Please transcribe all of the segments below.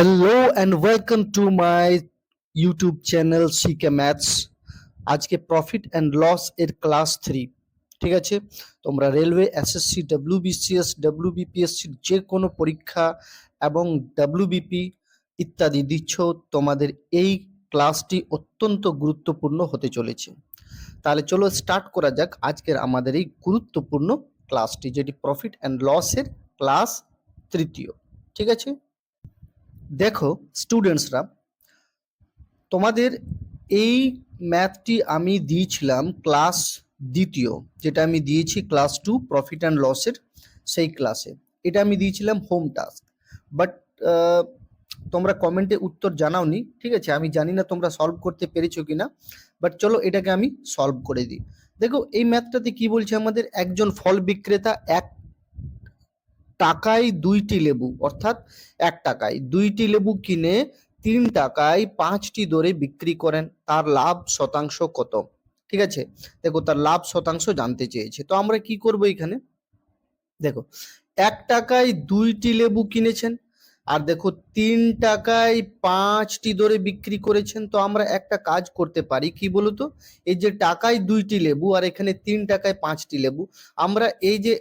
Hello and welcome to my YouTube channel CK maths আজকে profit and loss এর class three ঠিক আছে? তোমরা রেলওয়ে এসএসসি ডাব্লিউবিসিএস ডাব্লিউবিপিএসসি যে কোনো পরীক্ষা এবং ডাব্লিউবিপি ইত্যাদি দিচ্ছ, তোমাদের এই ক্লাসটি অত্যন্ত গুরুত্বপূর্ণ হতে চলেছে। তাহলে চলো স্টার্ট করা যাক আজকের আমাদের এই গুরুত্বপূর্ণ ক্লাসটি যেটি প্রফিট অ্যান্ড লসের ক্লাস তৃতীয়, ঠিক আছে? দেখো স্টুডেন্টসরা তোমাদের এই ম্যাথটি আমি দিয়েছিলাম ক্লাস দ্বিতীয়, যেটা আমি দিয়েছি ক্লাস টু প্রফিট অ্যান্ড লসের সেই ক্লাসে এটা আমি দিয়েছিলাম হোম টাস্ক বাট তোমরা কমেন্টে উত্তর জানাওনি, ঠিক আছে? আমি জানি না তোমরা সলভ করতে পেরেছ কিনা বাট চলো এটাকে আমি সলভ করে দিই। দেখো, এই ম্যাথটাতে কি বলছে আমাদের? একজন ফল বিক্রেতা এক টাকায় দুইটি লেবু, অর্থাৎ এক টাকায় দুইটি লেবু কিনে তিন টাকায় পাঁচটি দরে বিক্রি করেন। তার লাভ শতাংশ কত? ঠিক আছে? দেখো, তার লাভ শতাংশ জানতে চেয়েছে। তো আমরা কি করব এখানে? দেখো, এক টাকায় দুইটি লেবু কিনেছেন, আর দেখো, তিন টাকায় পাঁচটি দরে বিক্রি করেছেন। তো আমরা একটা কাজ করতে পারি, কি বলতো? এই যে টাকায় দুইটি লেবু, আর এখানে তিন টাকায় পাঁচটি লেবু, আমরা এই যে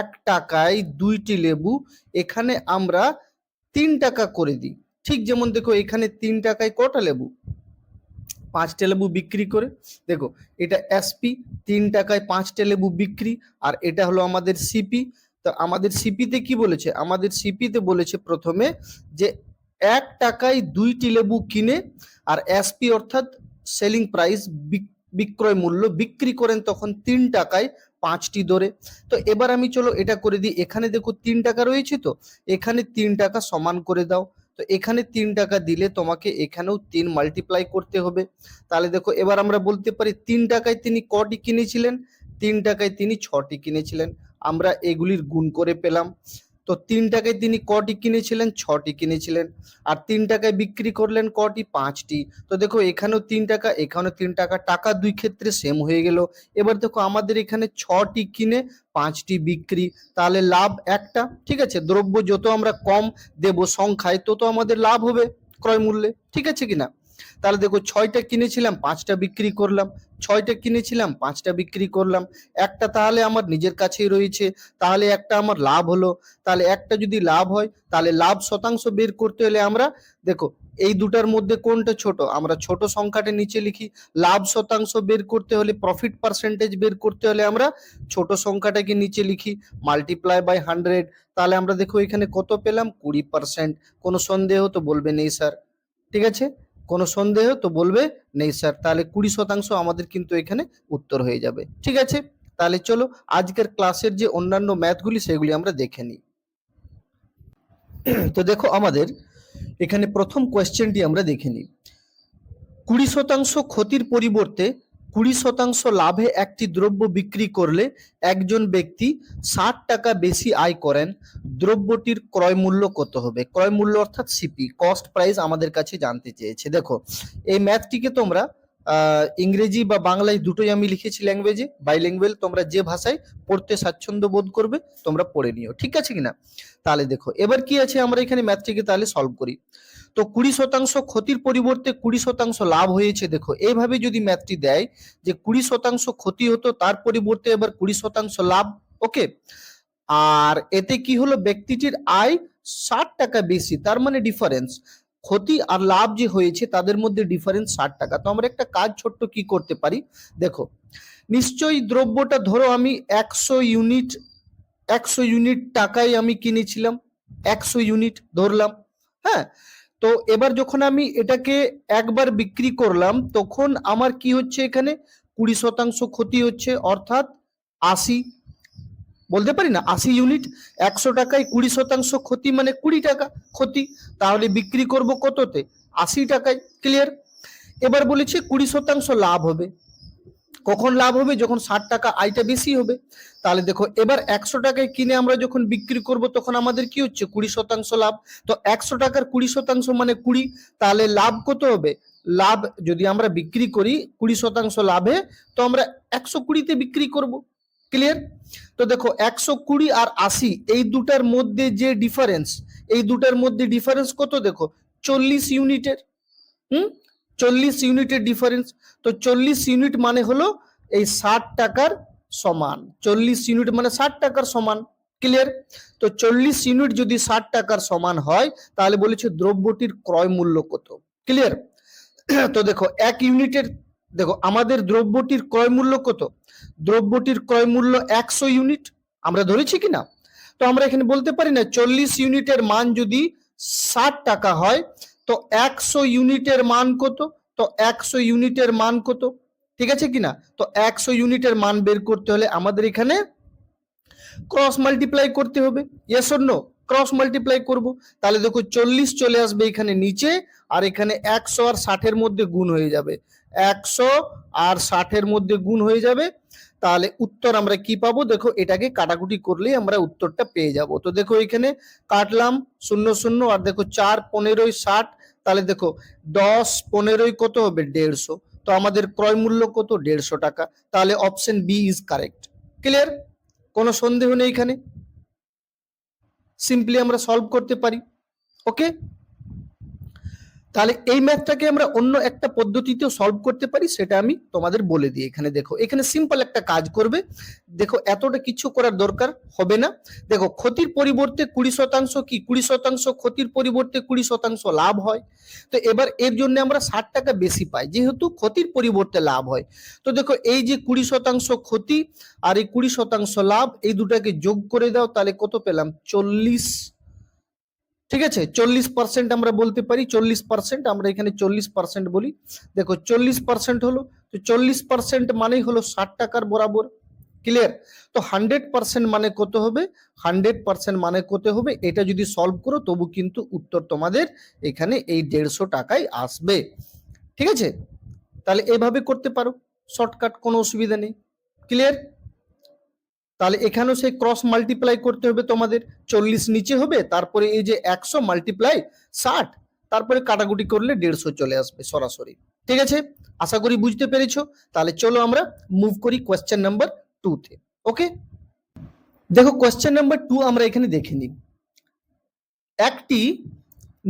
এক টাকায় দুইটি লেবু, এখানে আমরা তিন টাকা করে দিই। ঠিক যেমন দেখো, এখানে তিন টাকায় কটা লেবু? পাঁচটা লেবু বিক্রি করে। দেখো, এটা এসপি তিন টাকায় পাঁচটা লেবু বিক্রি, আর এটা হলো আমাদের সিপি তো আমাদের সিপিতে কি বলেছে? আমাদের সিপিতে বলেছে প্রথমে যে এক টাকায় দুইটি লেবু কিনে, আর এসপি অর্থাৎ সেলিং প্রাইস বিক্রয় মূল্য বিক্রি করেন, তখন তিন টাকায় পাঁচটি দরে। তো এবার আমি চলো এটা করে দিই। এখানে দেখো তিন টাকা রয়েছে তো। এখানে তিন টাকা সমান করে দাও। তো এখানে তিন টাকা দিলে তোমাকে এখানেও তিন মাল্টিপ্লাই করতে হবে। তাহলে দেখো এবার আমরা বলতে পারি তিন টাকায় তিনি কটি কিনেছিলেন? তিন টাকায় তিনি ছটি কিনেছিলেন। আমরা এগুলির গুণ করে পেলাম। তো তিন টাকায় তিনি কটি কিনেছিলেন? ছটি কিনেছিলেন। আর তিন টাকায় বিক্রি করলেন কটি? পাঁচটি। তো দেখো, এখানেও তিন টাকা, এখানেও তিন টাকা টাকা দুই ক্ষেত্রে সেম হয়ে গেল। এবার দেখো, আমাদের এখানে ছটি কিনে পাঁচটি বিক্রি। তাহলে লাভ একটা, ঠিক আছে? দ্রব্য যত আমরা কম দেব সংখ্যায়, তত আমাদের লাভ হবে ক্রয় মূল্যে, ঠিক আছে কিনা? তাহলে দেখো ছয়টা কিনেছিলাম, পাঁচটা বিক্রি করলাম। ছয়টা কিনেছিলাম, পাঁচটা বিক্রি করলাম। একটা তাহলে আমার নিজের কাছেই রয়েছে, তাহলে একটা আমার লাভ হলো। তাহলে একটা যদি লাভ হয়, তাহলে লাভ শতাংশ বের করতে হলে আমরা, দেখো, এই দুটার মধ্যে কোনটা ছোট? আমরা ছোট সংখ্যাটা নিচে লিখি। লাভ শতাংশ বের করতে হলে প্রফিট পার্সেন্টেজ বের করতে হলে আমরা ছোট সংখ্যাটাকে নিচে লিখি। মাল্টিপ্লাই বাই হান্ড্রেড তাহলে আমরা দেখো এখানে কত পেলাম? কুড়ি পার্সেন্ট কোনো সন্দেহ তো বলবে নেই স্যার ঠিক আছে? কোনো সন্দেহ তো বলবে, নেই স্যার। তাহলে কুড়ি শতাংশ আমাদের কিন্তু এখানে উত্তর হয়ে যাবে। ঠিক আছে? তাহলে চলো আজকের ক্লাসের যে অন্যান্য ম্যাথগুলি সেগুলি আমরা দেখে নিই। তো দেখো আমাদের এখানে প্রথম কোয়েশ্চেনটি আমরা দেখে নিই। কুড়ি শতাংশ ক্ষতির পরিবর্তে কুড়ি শতাংশ লাভে একটি দ্রব্য বিক্রি করলে একজন ব্যক্তি ষাট টাকা বেশি আয় করেন। দ্রব্যটির ক্রয় মূল্য কত হবে? ক্রয় মূল্য অর্থাৎ সিপি কস্ট প্রাইস আমাদের কাছে জানতে চেয়েছে। দেখো, এই ম্যাথটিকে তোমরা ইংরেজি বা বাংলায় দুটোই আমি লিখেছি ল্যাঙ্গুয়েজে বাই ল্যাঙ্গুয়েজ তোমরা যে ভাষায় পড়তে স্বাচ্ছন্দ্য বোধ করবে, তোমরা পড়ে নিও। ঠিক আছে কিনা? তাহলে দেখো, এবার কি আছে? আমরা এখানে ম্যাথটিকে তাহলে সলভ করি। তো কুড়ি শতাংশ ক্ষতির পরিবর্তে কুড়ি শতাংশ লাভ হয়েছে, দেখো। এইভাবে যদি ম্যাথটি দেয় যে কুড়ি শতাংশ ক্ষতি হতো, তার পরিবর্তে এবার কুড়ি শতাংশ লাভ ওকে আর এতে কি হলো? ব্যক্তিটির আয় ষাট টাকা বেশি, তার মানে ডিফারেন্স ক্ষতি আর লাভ যে হয়েছে, তাদের মধ্যে ডিফারেন্স ষাট টাকা। তো আমরা একটা কাজ ছোট্ট কি করতে পারি? দেখো, নিশ্চয়ই দ্রব্যটা ধরো আমি একশো ইউনিট একশো ইউনিট টাকায় আমি কিনেছিলাম, একশো ইউনিট ধরলাম হ্যাঁ? তো এবার যখন আমি এটাকে একবার বিক্রি করলাম, তখন আমার কি হচ্ছে এখানে? কুড়ি শতাংশ ক্ষতি হচ্ছে, অর্থাৎ আশি, বলতে পারি না, আশি ইউনিট একশো টাকায় কুড়ি শতাংশ ক্ষতি মানে কুড়ি টাকা ক্ষতি। তাহলে বিক্রি করব কততে? আশি টাকায় ক্লিয়ার এবার বলেছে কুড়ি শতাংশ লাভ হবে। কখন লাভ হবে? যখন ষাট টাকা আয়টা বেশি হবে। তাহলে দেখো, এবার একশো টাকায় কিনে আমরা যখন বিক্রি করব, তখন আমাদের কি হচ্ছে? কুড়ি শতাংশ লাভ। তো একশো টাকার কুড়ি শতাংশ মানে কুড়ি, তাহলে লাভ কত হবে? লাভ যদি আমরা বিক্রি করি, কুড়ি শতাংশ লাভে, তো আমরা একশো কুড়িতে বিক্রি করব। ক্লিয়ার তো দেখো, একশো কুড়ি আর আশি, এই দুটার মধ্যে যে ডিফারেন্স এই দুটার মধ্যে ডিফারেন্স কত দেখো? চল্লিশ ইউনিটের। হুম? চল্লিশ ইউনিটের ডিফারেন্স তো চল্লিশ ইউনিট মানে হলো এই ষাট টাকার সমান। চল্লিশ ইউনিট মানে ষাট টাকার সমান ক্লিয়ার তো চল্লিশ ইউনিট যদি ষাট টাকার সমান হয়, তাহলে বলেছে দ্রব্যটির ক্রয় মূল্য কত? ক্লিয়ার তো দেখো, এক ইউনিটের, দেখো, আমাদের দ্রব্যটির ক্রয় মূল্য কত? দ্রব্যটির ক্রয় মূল্য একশো ইউনিট, আমরা ধরেছি কিনা? তো আমরা এখানে বলতে পারি না, চল্লিশ ইউনিটের মান যদি ষাট টাকা হয় তো একশো ইউনিটের মান কত? তো একশো ইউনিটের মান কত? ঠিক আছে কি না তো একশো ইউনিটের মান বের করতে হলে আমাদের এখানে ক্রস মাল্টিপ্লাই করতে হবে। ইয়েস নো ক্রস মাল্টিপ্লাই করব। তাহলে দেখো চল্লিশ চলে আসবে এখানে নিচে, আর এখানে একশো আর ষাটের মধ্যে গুণ হয়ে যাবে। একশো আর ষাটের মধ্যে গুণ হয়ে যাবে। তাহলে উত্তর আমরা কি পাবো? দেখো, এটাকে কাটাকুটি করলেই আমরা উত্তরটা পেয়ে যাব। তো দেখো, এখানে কাটলাম শূন্য শূন্য আর দেখো, চার পনেরোই ষাট। তাহলে দেখো, দশ পনেরোই কত হবে? দেড়শো। তো আমাদের ক্রয় মূল্য কত? দেড়শো টাকা। তাহলে option B is correct clear কোনো সন্দেহ নেই এখানে? সিম্পলি আমরা সলভ করতে পারি। ওকে তাহলে এই ম্যাথটাকে আমরা অন্য একটা পদ্ধতিতেও সলভ করতে পারি, সেটা আমি তোমাদের বলে দিই এখানে, দেখো। এখানে সিম্পল একটা কাজ করবে। দেখো, এতটা কিছু করার দরকার হবে না। দেখো, ক্ষতির পরিবর্তে কুড়ি শতাংশ কি? কুড়ি শতাংশ ক্ষতির পরিবর্তে কুড়ি শতাংশ লাভ হয়। তো এবার এর জন্য আমরা ষাট টাকা বেশি পাই, যেহেতু ক্ষতির পরিবর্তে লাভ হয়। তো দেখো, এই যে কুড়ি শতাংশ ক্ষতি আর এই কুড়ি শতাংশ লাভ, এই দুটাকে যোগ করে দাও, তাহলে কত পেলাম? চল্লিশ ঠিক আছে? চল্লিশ পার্সেন্ট আমরা বলতে পারি, চল্লিশ পার্সেন্ট আমরা এখানে চল্লিশ পার্সেন্ট বলি। দেখো, চল্লিশ পার্সেন্ট হলো, তো চল্লিশ পার্সেন্ট মানেই হলো ষাট টাকার বরাবর ক্লিয়ার তো হান্ড্রেড পার্সেন্ট মানে কত হবে? হান্ড্রেড পার্সেন্ট মানে কত হবে? এটা যদি সলভ করো, তবু কিন্তু উত্তর তোমাদের এখানে এই দেড়শো টাকায় আসবে। ঠিক আছে? তাহলে এভাবে করতে পারো শর্টকাট কোনো অসুবিধা নেই ক্লিয়ার তাহলে এখানেও সেই ক্রস মাল্টিপ্লাই করতে হবে তোমাদের। চল্লিশ নিচে হবে, তারপরে এই যে একশো মাল্টিপ্লাই ষাট, তারপরে কাটাকুটি করলে দেড়শো চলে আসবে সরাসরি। ঠিক আছে? আশা করি বুঝতে পেরেছ। তাহলে চলো আমরা মুভ করি কোয়েশ্চেন নাম্বার টুতে ওকে দেখো কোয়েশ্চেন নাম্বার টু আমরা এখানে দেখে নিই। একটি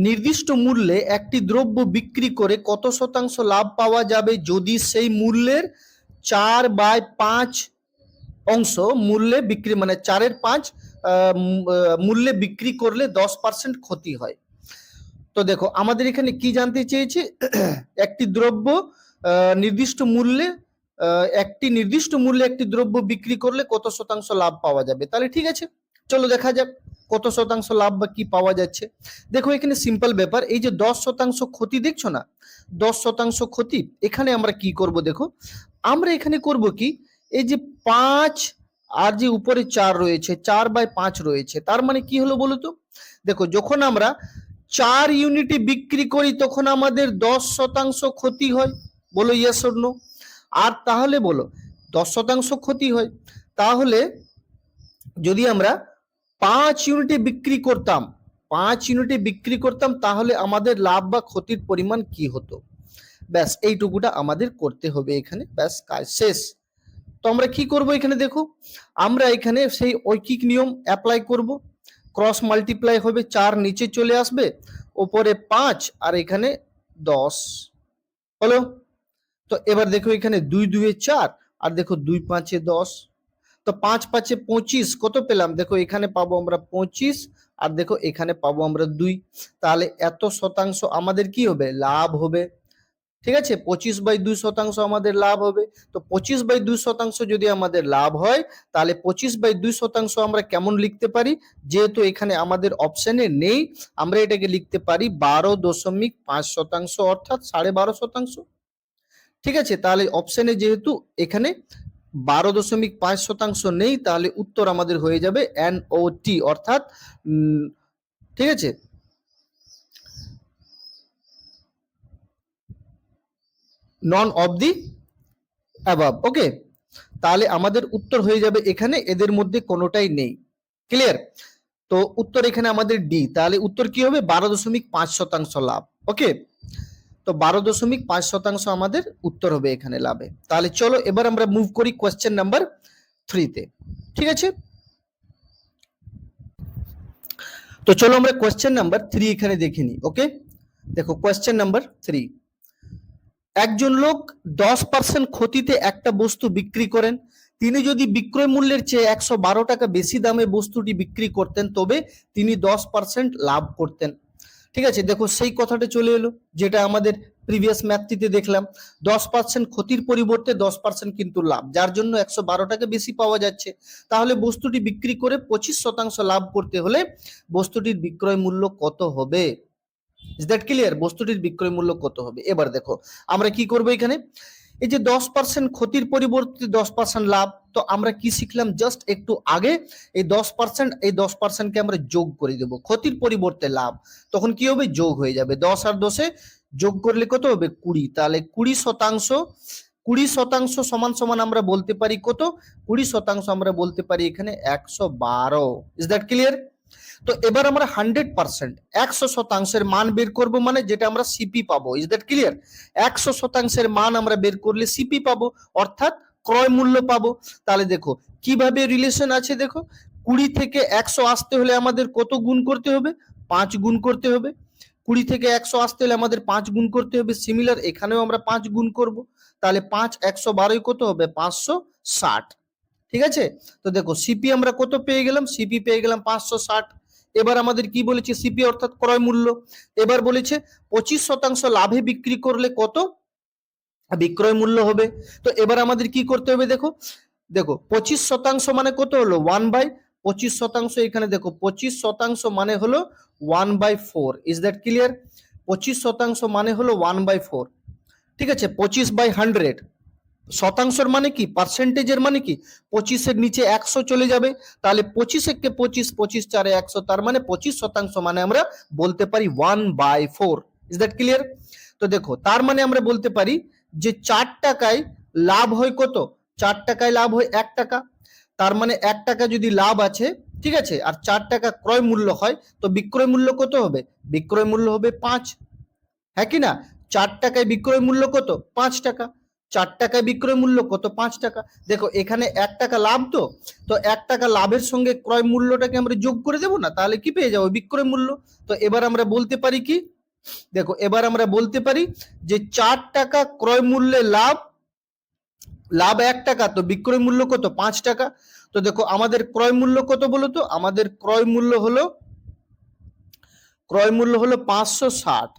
নির্দিষ্ট মূল্যে একটি দ্রব্য বিক্রি করে কত শতাংশ লাভ পাওয়া যাবে যদি সেই মূল্যের চার বাই পাঁচ অংশ মূল্যে বিক্রি মানে চারের পাঁচ মূল্যে বিক্রি করলে দশ পার্সেন্ট ক্ষতি হয়। তো দেখো, আমাদের এখানে কি জানতে চেয়েছে? একটি দ্রব্য নির্দিষ্ট মূল্যে একটি নির্দিষ্ট মূল্যে একটি দ্রব্য বিক্রি করলে কত শতাংশ লাভ পাওয়া যাবে? তাহলে ঠিক আছে, চলো দেখা যাক কত শতাংশ লাভ বা কি পাওয়া যাচ্ছে। দেখো, এখানে সিম্পল ব্যাপার, এই যে দশ শতাংশ ক্ষতি দেখছ না? দশ শতাংশ ক্ষতি, এখানে আমরা কি করব দেখো? আমরা এখানে করব কি? এই যে পাঁচ আর যে উপরে চার রয়েছে, চার বাই পাঁচ রয়েছে, তার মানে কি হলো বলো তো? দেখো, যখন আমরা চার ইউনিটে বিক্রি করি, তখন আমাদের দশ শতাংশ ক্ষতি হয়, বলো ইয়েস আর তাহলে বলো, দশ শতাংশ ক্ষতি হয়। তাহলে যদি আমরা পাঁচ ইউনিটে বিক্রি করতাম, পাঁচ ইউনিটে বিক্রি করতাম, তাহলে আমাদের লাভ বা ক্ষতির পরিমাণ কি হতো? ব্যাস, এইটুকুটা আমাদের করতে হবে এখানে। ব্যাস, কাজ শেষ। আমরা কি করব এখানে দেখো? আমরা এখানে সেই ঐকিক নিয়ম অ্যাপ্লাই করব। ক্রস মাল্টিপ্লাই হবে চার, নিচে চলে আসবে, ওপরে পাঁচ, আর এখানে দশ। হলো? তো এবার দেখো এখানে দুই, দুয়ে চার, আর দেখো দুই, পাঁচে দশ। তো পাঁচ, পাঁচে পঁচিশ, কত পেলাম? দেখো এখানে পাবো আমরা পঁচিশ, আর দেখো এখানে পাবো আমরা দুই। তাহলে এত শতাংশ আমাদের কি হবে? লাভ হবে। ঠিক আছে? পঁচিশ বাই দুই শতাংশ আমাদের লাভ হবে। তো পঁচিশ বাই দুই শতাংশ যদি আমাদের লাভ হয়, তাহলে পঁচিশ বাই দুই শতাংশ আমরা কেমন লিখতে পারি? যেহেতু এখানে আমাদের অপশানে নেই, আমরা এটাকে লিখতে পারি বারো দশমিক পাঁচ শতাংশ অর্থাৎ সাড়ে বারো শতাংশ। ঠিক আছে? তাহলে অপশানে যেহেতু এখানে বারো দশমিক পাঁচ শতাংশ নেই, তাহলে উত্তর আমাদের হয়ে যাবে এন ও টি অর্থাৎ ঠিক আছে? নন অব দি অ্যাবাব ওকে তাহলে আমাদের উত্তর হয়ে যাবে এখানে, এদের মধ্যে কোনোটাই নেই। ক্লিয়ার তো উত্তর এখানে আমাদের ডি তাহলে উত্তর কি হবে? বারো দশমিক পাঁচ শতাংশ লাভ। ওকে তো বারো দশমিক পাঁচ শতাংশ আমাদের উত্তর হবে এখানে লাভে। তাহলে চলো এবার আমরা মুভ করি কোয়েশ্চেন নাম্বার থ্রিতে ঠিক আছে? তো চলো আমরা কোয়েশ্চেন নাম্বার থ্রি এখানে দেখে নিই। ওকে দেখো কোয়েশ্চেন নাম্বার থ্রি একজন লোক দশ পার্সেন্ট ক্ষতিতে একটা বস্তু বিক্রি করেন, তিনি যদি বিক্রয় মূল্যের চেয়ে একশো বারো টাকা বেশি দামে বস্তুটি বিক্রি করতেন, তবে তিনি দশ পার্সেন্ট লাভ করতেন। ঠিক আছে, দেখো সেই কথাটা চলে এলো, যেটা আমাদের প্রিভিয়াস ম্যাথটিতে দেখলাম। দশ পার্সেন্ট ক্ষতির পরিবর্তে দশ পার্সেন্ট কিন্তু লাভ, যার জন্য একশো বারো টাকা বেশি পাওয়া যাচ্ছে। তাহলে বস্তুটি বিক্রি করে পঁচিশ শতাংশ লাভ করতে হলে বস্তুটির বিক্রয় মূল্য কত হবে? ইজ দ্যাট ক্লিয়ার বস্তুটির বিক্রয় মূল্য কত হবে? এবার দেখো, আমরা কি করব এখানে? এই যে দশ পার্সেন্ট ক্ষতির পরিবর্তে দশ পার্সেন্ট লাভ, তো আমরা কি শিখলাম? জাস্ট একটু আগে, এই দশ পার্সেন্ট এই দশ পার্সেন্টকে আমরা যোগ করে দেব। ক্ষতির পরিবর্তে লাভ, তখন কি হবে? যোগ হয়ে যাবে। দশ আর দশে যোগ করলে কত হবে? কুড়ি। তাহলে কুড়ি শতাংশ কুড়ি শতাংশ সমান সমান আমরা বলতে পারি কত? কুড়ি শতাংশ আমরা বলতে পারি এখানে একশো বারো। ইজ দ্যাট ক্লিয়ার তো এবার আমরা হান্ড্রেড পার্সেন্ট একশো শতাংশের মান বের করব মানে যেটা আমরা সিপি পাবো। ইজ দ্যাট ক্লিয়ার একশো শতাংশের মান আমরা বের করলে সিপি পাবো, অর্থাৎ ক্রয় মূল্য পাবো। তাহলে দেখো, কীভাবে রিলেশন আছে দেখো? কুড়ি থেকে একশো আসতে হলে আমাদের কত গুণ করতে হবে? পাঁচ গুণ করতে হবে। কুড়ি থেকে একশো আসতে হলে আমাদের পাঁচ গুণ করতে হবে। সিমিলার এখানেও আমরা পাঁচ গুণ করব। তাহলে পাঁচ একশো বারোই কত হবে? পাঁচশো ষাট। ঠিক আছে? তো দেখো সিপি আমরা কত পেয়ে গেলাম? সিপি পেয়ে গেলাম পাঁচশো ষাট। এবার আমাদের কি বলেছে সিপি অর্থাৎ ক্রয় মূল্য? এবার বলেছে পঁচিশ শতাংশ লাভে বিক্রি করলে কত? বিক্রয় মূল্য হবে। তো এবার আমাদের কি করতে হবে দেখো? দেখো, পঁচিশ শতাংশ মানে কত হলো? ওয়ান বাই পঁচিশ শতাংশ এখানে দেখো, পঁচিশ শতাংশ মানে হলো one by four. Is that clear পঁচিশ শতাংশ মানে হলো ওয়ান বাই ফোর। ঠিক আছে, পঁচিশ বাই হান্ড্রেড। শতাংশের মানে কি? পার্সেন্টেজের মানে কি? পঁচিশের নিচে একশো চলে যাবে। তাহলে পঁচিশ একে পঁচিশ পঁচিশ চারে একশো, তার মানে পঁচিশ শতাংশ মানে আমরা বলতে পারি one by four is that clear তো দেখো, তার মানে আমরা বলতে পারি যে চার টাকায় লাভ হয় কত? চার টাকায় লাভ হয় এক টাকা। তার মানে এক টাকা যদি লাভ আছে, ঠিক আছে, আর চার টাকা ক্রয় মূল্য হয়, তো বিক্রয় মূল্য কত হবে? বিক্রয় মূল্য হবে পাঁচ। হ্যাঁ কি না? চার টাকায় বিক্রয় মূল্য কত? পাঁচ টাকা। চার টাকায় বিক্রয় মূল্য কত? পাঁচ টাকা। দেখো, এখানে এক টাকা লাভ তো তো এক টাকা লাভের সঙ্গে ক্রয় মূল্যটাকে আমরা যোগ করে দেবো না? তাহলে কি পেয়ে যাব? বিক্রয় মূল্য। তো এবার আমরা বলতে পারি কি? দেখো, এবার আমরা বলতে পারি যে চার টাকা ক্রয় মূল্যে লাভ লাভ এক টাকা, তো বিক্রয় মূল্য কত? পাঁচ টাকা। তো দেখো, আমাদের ক্রয় মূল্য কত বলো তো? আমাদের ক্রয় মূল্য হলো, ক্রয় মূল্য হলো পাঁচশো ষাট।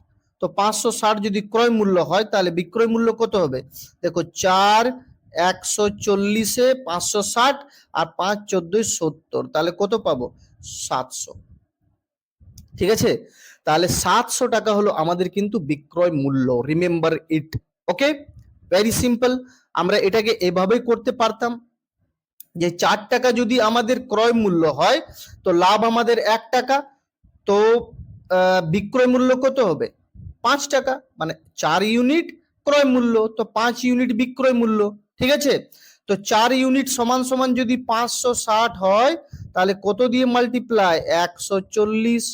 তো পাঁচশো ষাট যদি ক্রয় মূল্য হয়, তাহলে বিক্রয় মূল্য কত হবে? দেখো, চার, একশো চল্লিশে পাঁচশো ষাট আর পাঁচ চোদ্দই সত্তর। তাহলে কত পাবো? সাতশো। ঠিক আছে? তাহলে সাতশো টাকা হলো আমাদের কিন্তু বিক্রয় মূল্য। Remember it okay very simple আমরা এটাকে এভাবেই করতে পারতাম যে চার টাকা যদি আমাদের ক্রয় মূল্য হয়, তো লাভ আমাদের এক টাকা। তো বিক্রয় মূল্য কত হবে? পাঁচ টাকা মানে চার ইউনিট ক্রয় মূল্য, তো পাঁচ ইউনিট বিক্রয় মূল্য, ঠিক আছে? তো চার ইউনিট সমান সমান যদি পাঁচশো ষাট হয়, তাহলে কত দিয়ে মাল্টিপ্লাই একশো চল্লিশ,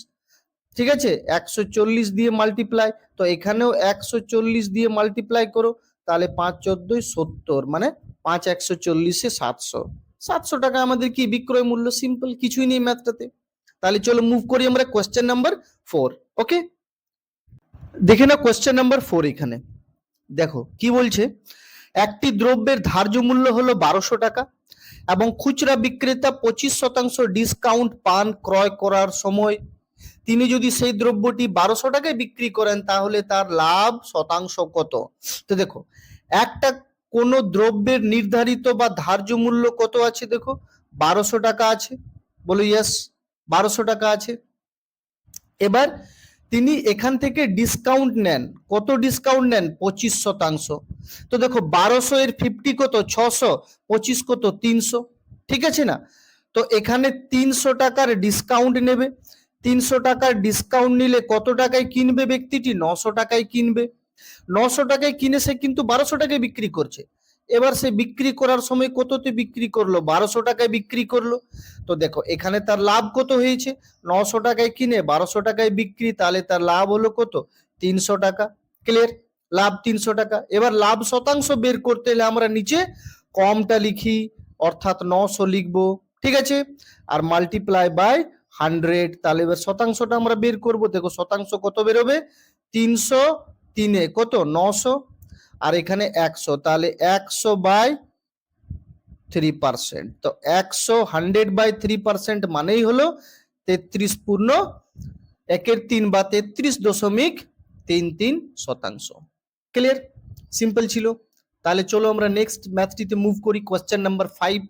ঠিক আছে? একশো চল্লিশ দিয়ে মাল্টিপ্লাই তো এখানেও একশো চল্লিশ দিয়ে মাল্টিপ্লাই করো, তাহলে পাঁচ চোদ্দই সত্তর মানে পাঁচ একশো চল্লিশে সাতশো। সাতশো টাকা আমাদের কি বিক্রয় মূল্য? সিম্পল কিছুই নেই ম্যাথটাতে তাহলে চলো মুভ করি আমরা কোয়েশ্চেন নাম্বার ফোর ওকে দেখে না কোয়েশ্চেন নাম্বার ফোর এখানে। দেখো, কি বলছে? একটি দ্রব্যের ধার্য মূল্য হলো বারোশো টাকা এবং খুচরা বিক্রেতা পঁচিশ শতাংশ ডিসকাউন্ট পান ক্রয় করার সময়। তিনি যদি সেই দ্রব্যটি বারোশো টাকায় বিক্রি করেন, তাহলে তার লাভ শতাংশ কত? তো দেখো, একটা কোন দ্রব্যের নির্ধারিত বা ধার্য মূল্য কত আছে দেখো? বারোশো টাকা আছে। বলো ইয়েস বারোশো টাকা আছে। এবার তিনি এখান থেকে ডিসকাউন্ট নেন। কত ডিসকাউন্ট নেন? পঁচিশ শতাংশ। তো দেখো, বারোশো এর ফিফটি কত? ছশো। পঁচিশ কত? তিনশো। ঠিক আছে না? তো এখানে তিনশো টাকার ডিসকাউন্ট নেবে। তিনশো টাকার ডিসকাউন্ট নিলে কত টাকায় কিনবে ব্যক্তিটি? নশো টাকায় কিনবে। নশো টাকায় কিনে সে কিন্তু বারোশো টাকায় বিক্রি করছে। এবার সে বিক্রি করার সময় কততে বিক্রি করল? বারোশো টাকায় বিক্রি করল। তো দেখো, এখানে তার লাভ কত হয়েছে? নশো টাকায় কিনে বারোশো টাকায় বিক্রি, তাহলে তার লাভ হলো কত? তিনশো টাকা। ক্লিয়ার লাভ তিনশো টাকা। এবার লাভ শতাংশ বের করতে হলে আমরা নিচে কমটা লিখি, অর্থাৎ নশো লিখব। ঠিক আছে? আর মাল্টিপ্লাই বাই হান্ড্রেড তাহলে এবার শতাংশটা আমরা বের করব। দেখো, শতাংশ কত বেরোবে? তিনশো তিনে। কত? নশো আর এখানে একশো, তাহলে একশো বাই থ্রি পার্সেন্ট তো একশো হান্ড্রেড বাই থ্রি পার্সেন্ট মানেই হলো তেত্রিশ পূর্ণ একের তিন বা তেত্রিশ দশমিক তিন তিন শতাংশ। ক্লিয়ার সিম্পল ছিল। তাহলে চলো আমরা নেক্সট ম্যাথটিতে মুভ করি কোয়েশ্চেন নাম্বার ফাইভ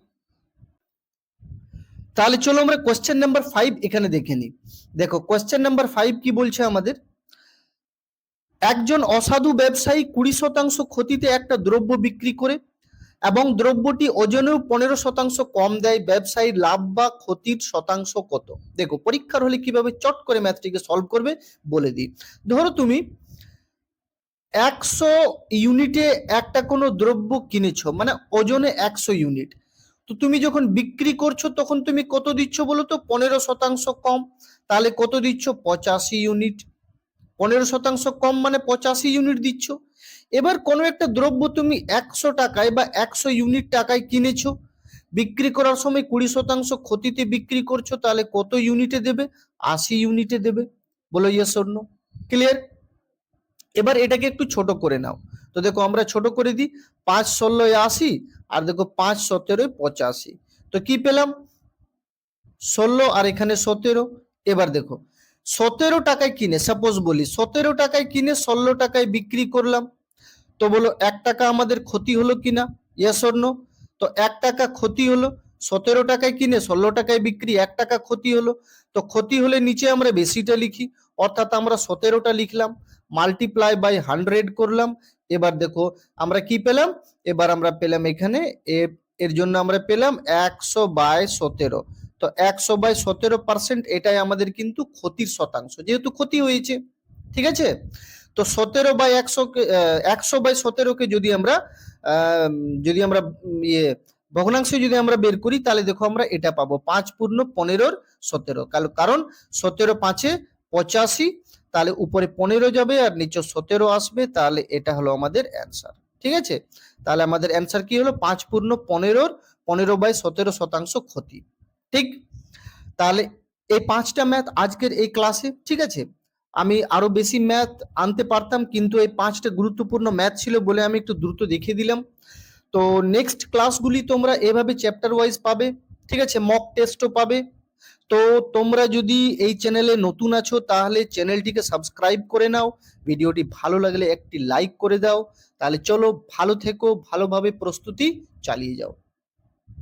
তাহলে চলো আমরা কোয়েশ্চেন নাম্বার ফাইভ এখানে দেখে নিই। দেখো কোয়েশ্চেন নাম্বার ফাইভ কি বলছে আমাদের? একজন অসাধু ব্যবসায়ী কুড়ি শতাংশ ক্ষতিতে একটা দ্রব্য বিক্রি করে এবং দ্রব্যটি ওজনেও পনেরো শতাংশ কম দেয়, ব্যবসায়ীর লাভ বা ক্ষতির শতাংশ কত? দেখো, পরীক্ষার হলে কীভাবে চট করে ম্যাথটিকে সলভ করবে বলে দিই। ধরো তুমি একশো ইউনিটে একটা কোনো দ্রব্য কিনেছো মানে ওজনে একশো ইউনিট। তো তুমি যখন বিক্রি করছ, তখন তুমি কত দিচ্ছ বলো তো? পনেরো শতাংশ কম। তাহলে কত দিচ্ছ? পঁচাশি ইউনিট। পনেরো শতাংশ কম মানে পঁচাশি ইউনিট দিচ্ছ। এবার কোনো একটা দ্রব্য তুমি একশো টাকায় বা একশো ইউনিট টাকায় কিনেছো, বিক্রি করার সময় কুড়ি শতাংশ ক্ষতিতে বিক্রি করছ, তাহলে কত ইউনিটে দেবে? আশি ইউনিটে দেবে, বলো ইয়ে স্বর্ণ ক্লিয়ার এবার এটাকে একটু ছোট করে নাও। তো দেখো আমরা ছোট করে দিই, পাঁচ ষোলোয় আশি আর দেখো পাঁচ সতেরোয় পঁচাশি। তো কি পেলাম? ষোলো আর এখানে সতেরো। এবার দেখো সতেরো টাকায় কিনে সাপোজ বলি, সতেরো টাকায় কিনে ষোলো টাকায় বিক্রি করলাম। তো বলো, এক টাকা আমাদের ক্ষতি হলো কিনা? ইয়েস অর নো তো এক টাকা ক্ষতি হলো, সতেরো টাকায় কিনে ষোলো টাকায় বিক্রি, এক টাকা ক্ষতি হলো। তো ক্ষতি হলে নিচে আমরা বেশিটা লিখি, অর্থাৎ আমরা সতেরোটা লিখলাম মাল্টিপ্লাই বাই হান্ড্রেড করলাম, এবার দেখো আমরা কি পেলাম? এবার আমরা পেলাম এখানে এর জন্য আমরা পেলাম একশো বাই সতেরো। তো একশো বাই সতেরো পার্সেন্ট এটাই আমাদের কিন্তু ক্ষতির শতাংশ। যেহেতু ক্ষতি হয়েছে, ঠিক আছে? তো সতেরো বাই একশো একশো বাই সতেরোকে যদি আমরা যদি আমরা ইয়ে ভগ্নাংশ যদি আমরা বের করি, তাহলে দেখো আমরা এটা পাবো পাঁচ পূর্ণ পনেরোর সতেরো। কারণ সতেরো পাঁচে পঁচাশি, তাহলে উপরে পনেরো যাবে আর নিচে সতেরো আসবে, তাহলে এটা হলো আমাদের অ্যান্সার ঠিক আছে? তাহলে আমাদের অ্যান্সার কি হলো? পাঁচ পূর্ণ পনেরোর পনেরো বাই সতেরো শতাংশ ক্ষতি। ঠিক? তাহলে এই পাঁচটা ম্যাথ আজকের এই ক্লাসে ঠিক আছে? আমি আরও বেশি ম্যাথ আনতে পারতাম, কিন্তু এই পাঁচটা গুরুত্বপূর্ণ ম্যাথ ছিল বলে আমি একটু দ্রুত দেখিয়ে দিলাম। তো নেক্সট ক্লাসগুলি তোমরা এভাবে চ্যাপ্টার ওয়াইজ পাবে, ঠিক আছে? মক টেস্টও পাবে। তো তোমরা যদি এই চ্যানেলে নতুন আছো, তাহলে চ্যানেলটিকে সাবস্ক্রাইব করে নাও। ভিডিওটি ভালো লাগলে একটি লাইক করে দাও। তাহলে চলো ভালো থেকো, ভালোভাবে প্রস্তুতি চালিয়ে যাও।